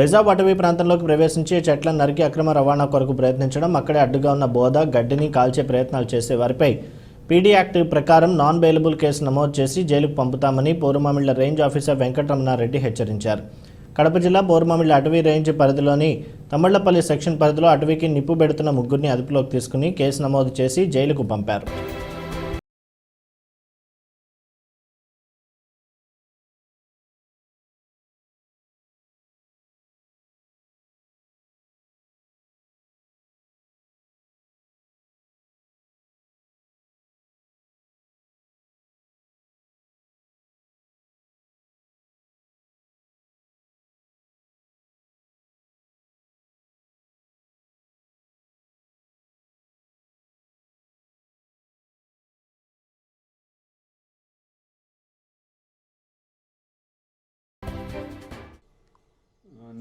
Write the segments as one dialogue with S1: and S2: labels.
S1: Reserve అటవీ ప్రాంతంలోకి ప్రవేశించి చెట్లను నరికి అక్రమ రవాణా కొరకు ప్రయత్నించడం అక్కడే అడ్డుగా ఉన్న బోధ గడ్డిని కాల్చే ప్రయత్నాలు చేసే వారిపై పీడీ యాక్ట్ ప్రకారం నాన్ బెయిలబుల్ కేసు నమోదు చేసి జైలుకు పంపుతామని పూర్వమామిళ్ళ రేంజ్ ఆఫీసర్ వెంకటరమణారెడ్డి హెచ్చరించారు. కడప జిల్లా బోర్మామిళ్ళ అటవీ రేంజ్ పరిధిలోని తమ్మళ్ళపల్లి సెక్షన్ పరిధిలో అటవీకి నిప్పు పెడుతున్న ముగ్గురిని అదుపులోకి తీసుకుని కేసు నమోదు చేసి జైలుకు పంపారు.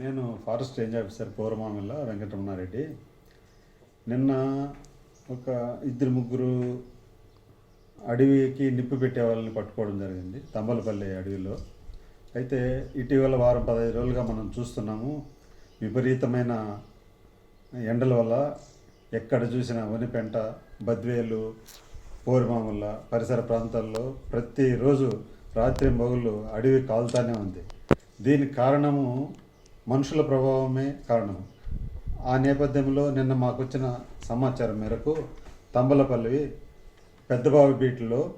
S2: నేను forest range officer Pauramamilla Venkataramana Reddy. నిన్న ఒక ఇద్దరు ముగ్గురు అడవికి నిప్పు పెట్టే వాళ్ళని పట్టుకోవడం జరిగింది తంబలపల్లి అడవిలో. అయితే ఇటీవల వారం పదహైదు రోజులుగా మనం చూస్తున్నాము విపరీతమైన ఎండల వల్ల ఎక్కడ చూసినా వనిపెంట బద్వేలు పోరుమాముల పరిసర ప్రాంతాల్లో ప్రతిరోజు రాత్రి మొగులు అడవి కాలుతానే ఉంది. దీనికి కారణము మనుషుల ప్రభావమే కారణం. ఆ నేపథ్యంలో నిన్న మాకు వచ్చిన సమాచారం మేరకు తంబలపల్లి పెద్దబావి బీట్లో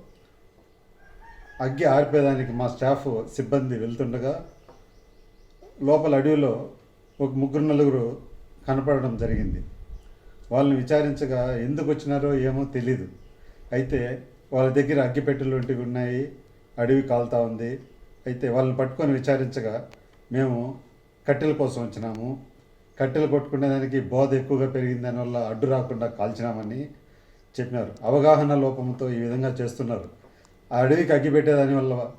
S2: అగ్గి ఆర్పేదానికి మా స్టాఫ్ సిబ్బంది వెళ్తుండగా లోపల అడవిలో ఒక ముగ్గురు నలుగురు కనపడడం జరిగింది. వాళ్ళని విచారించగా ఎందుకు వచ్చినారో ఏమో తెలీదు. అయితే వాళ్ళ దగ్గర అగ్గిపెట్టెలు వంటివి ఉన్నాయి అడవి కాలుతా ఉంది. అయితే వాళ్ళని పట్టుకొని విచారించగా మేము కట్టెల కోసం వచ్చినాము. కట్టెలు కొట్టుకునే దానికి బోధ ఎక్కువగా పెరిగింది దానివల్ల అడ్డు రాకుండా కాల్చినామని చెప్పినారు. అవగాహన లోపంతో ఈ విధంగా చేస్తున్నారు. ఆ అడవికి అగ్గిపెట్టే వల్ల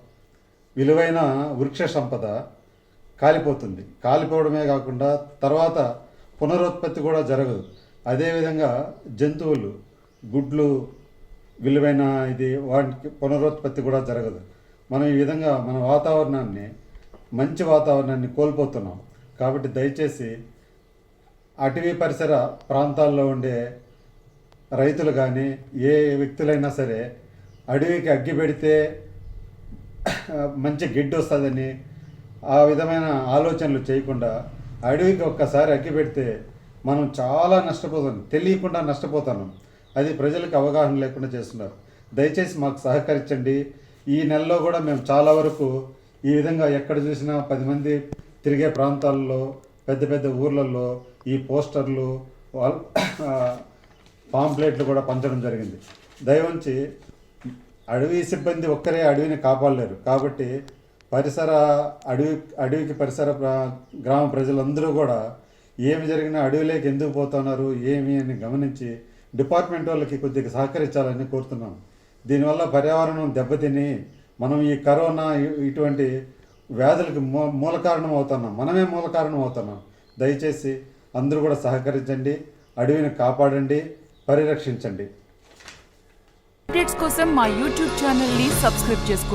S2: విలువైన వృక్ష సంపద కాలిపోతుంది. కాలిపోవడమే కాకుండా తర్వాత పునరుత్పత్తి కూడా జరగదు. అదేవిధంగా జంతువులు గుడ్లు విలువైన ఇది వాటికి పునరుత్పత్తి కూడా జరగదు. మనం ఈ విధంగా మన వాతావరణాన్ని మంచి వాతావరణాన్ని కోల్పోతున్నాం. కాబట్టి దయచేసి అటవీ పరిసర ప్రాంతాల్లో ఉండే రైతులు కానీ ఏ వ్యక్తులైనా సరే అడవికి అగ్గి పెడితే మంచి గిడ్డు వస్తుందని ఆ విధమైన ఆలోచనలు చేయకుండా అడవికి ఒక్కసారి అగ్గి పెడితే మనం చాలా నష్టపోతాం. తెలియకుండా నష్టపోతాను అది ప్రజలకు అవగాహన లేకుండా చేస్తున్నారు. దయచేసి మాకు సహకరించండి. ఈ నెలలో కూడా మేము చాలా వరకు ఈ విధంగా ఎక్కడ చూసినా పది మంది తిరిగే ప్రాంతాల్లో పెద్ద పెద్ద ఊర్లలో ఈ పోస్టర్లు పాంప్లెట్లు కూడా పంచడం జరిగింది. దయవుంచి అడవి సిబ్బంది ఒక్కరే అడవిని కాపాడలేరు. కాబట్టి పరిసర అడవి అడవికి పరిసర గ్రామ ప్రజలందరూ కూడా ఏమి జరిగినా అడవిలోకి ఎందుకు పోతున్నారు ఏమి అని గమనించి డిపార్ట్మెంట్ వాళ్ళకి కొద్దిగా సహకరించాలని కోరుతున్నాం. దీనివల్ల పర్యావరణం దెబ్బతిని మనం ఈ కరోనా ఇటువంటి వ్యాధులకు మూ మూల కారణం అవుతున్నాం. మనమే మూల కారణం అవుతున్నాం. దయచేసి అందరూ కూడా సహకరించండి. అడవిని కాపాడండి. పరిరక్షించండి.
S3: అప్డేట్స్ కోసం మా యూట్యూబ్ ఛానల్ని సబ్స్క్రైబ్ చేసుకోండి.